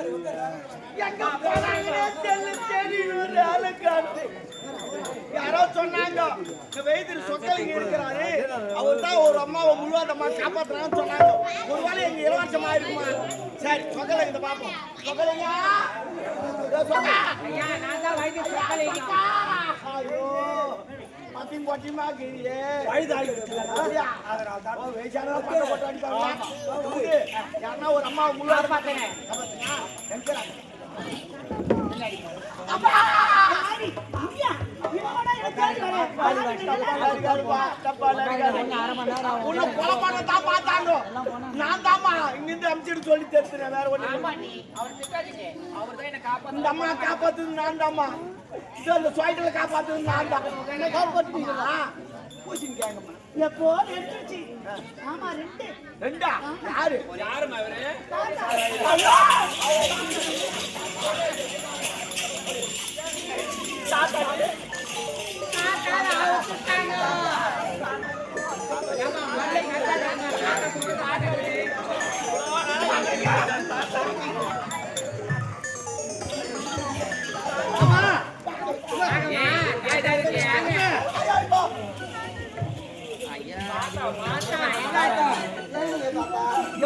எங்க போனாங்கன்னே தெரியல, தெரியல, ஆளு காணோம். யாரோ சொன்னாங்க இந்த வயதில் சொக்கலிங்க இருக்கிறாரு அவர் தான் ஒரு அம்மாவை முழுவதமா காப்பாத்துறான்னு சொன்னாங்க ஒருவேளை எங்க இலவசமா இருக்குமா சரி சொக்கலிங்க பாப்போம் சொக்கலிங்க இதோ சொக்க. ஐயோ பத்தியும் பொட்டியுமா கிழியே அப்படியா? ஓ, போட்டு அடிப்பாங்களா? விடு. யாருன்னா ஒரு. எங்கடா? உன்னை கொலை பண்ணத்தான் பார்த்தாங்க. நான் தாம்மா அமுச்சிட்டு சொல்லி தெரிஞ்சுறேன், வேற ஒண்ணும் இல்ல. இந்த அம்மா காப்பாத்துது நான் தாம்மா. இதோ இந்த சுவாய்களை காப்பாத்துது நான் தான். என்னை காப்பாத்துனீங்களா? பூசின்னு கேங்கம்மா. எப்போ ஆமா ரெண்டு ரெண்டா? யாரு?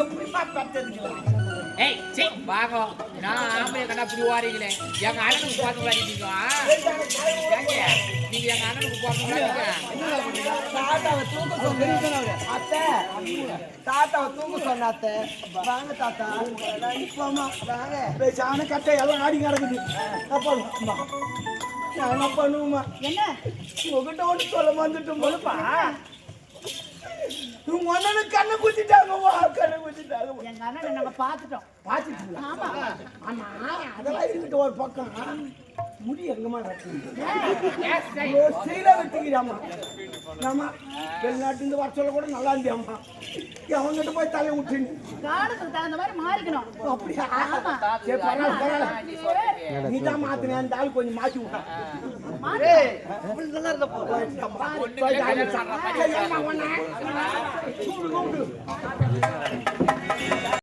எப்படிப்பா பெத்ததுங்களா? ஏய் சீ வாங்க நான் ஆம்பளை கண்டா இப்படி வாரீங்களே எங்க அண்ணனுக்கு பார்த்து ஏங்க நீங்க எங்க அண்ணனுக்கு பார்த்து தாத்தாவை சொன்னீங்க. அத்தை, தாத்தாவை தூக்க சொன்ன அத்தை. வாங்க தாத்தா. போம்மா, வாங்க. கட்டை எல்லாம் ஆடி கிடக்குது. அப்பா, அம்மா. நான் என்ன பண்ணுவேம்மா? என்ன உங்ககிட்ட ஒண்ணு சொல்ல வந்துட்டோம் போலப்பா. உங்க அண்ணனுக்கு கண்ணை குத்திட்டாங்கம்மா, கண்ணை குத்திட்டாங்கம்மா. எங்க அண்ணனை நாங்க பாத்துட்டோம் பாத்துட்டீங்களா? ஆமா ஆமா, அதெல்லாம் இருக்கட்டும் ஒரு பக்கம் முடி எங்கம்மா சீலை வெட்டுகிறாம்மா. ஆமா, வெளிநாட்டுல வர சொல்ல கூட நல்லா இருந்தியாம்மா. அவன்கிட்ட போய் தலையை விட்டுருங்க. காலத்துக்கு தகுந்த மாதிரி மாறிக்கணும் அப்படியா? ஆமா. சரி, பரவாயில்ல, பரவாயில்ல. நீதான் மாத்தின அந்த ஆள் கொஞ்சம் மாத்தி விட்டான். Tout le monde.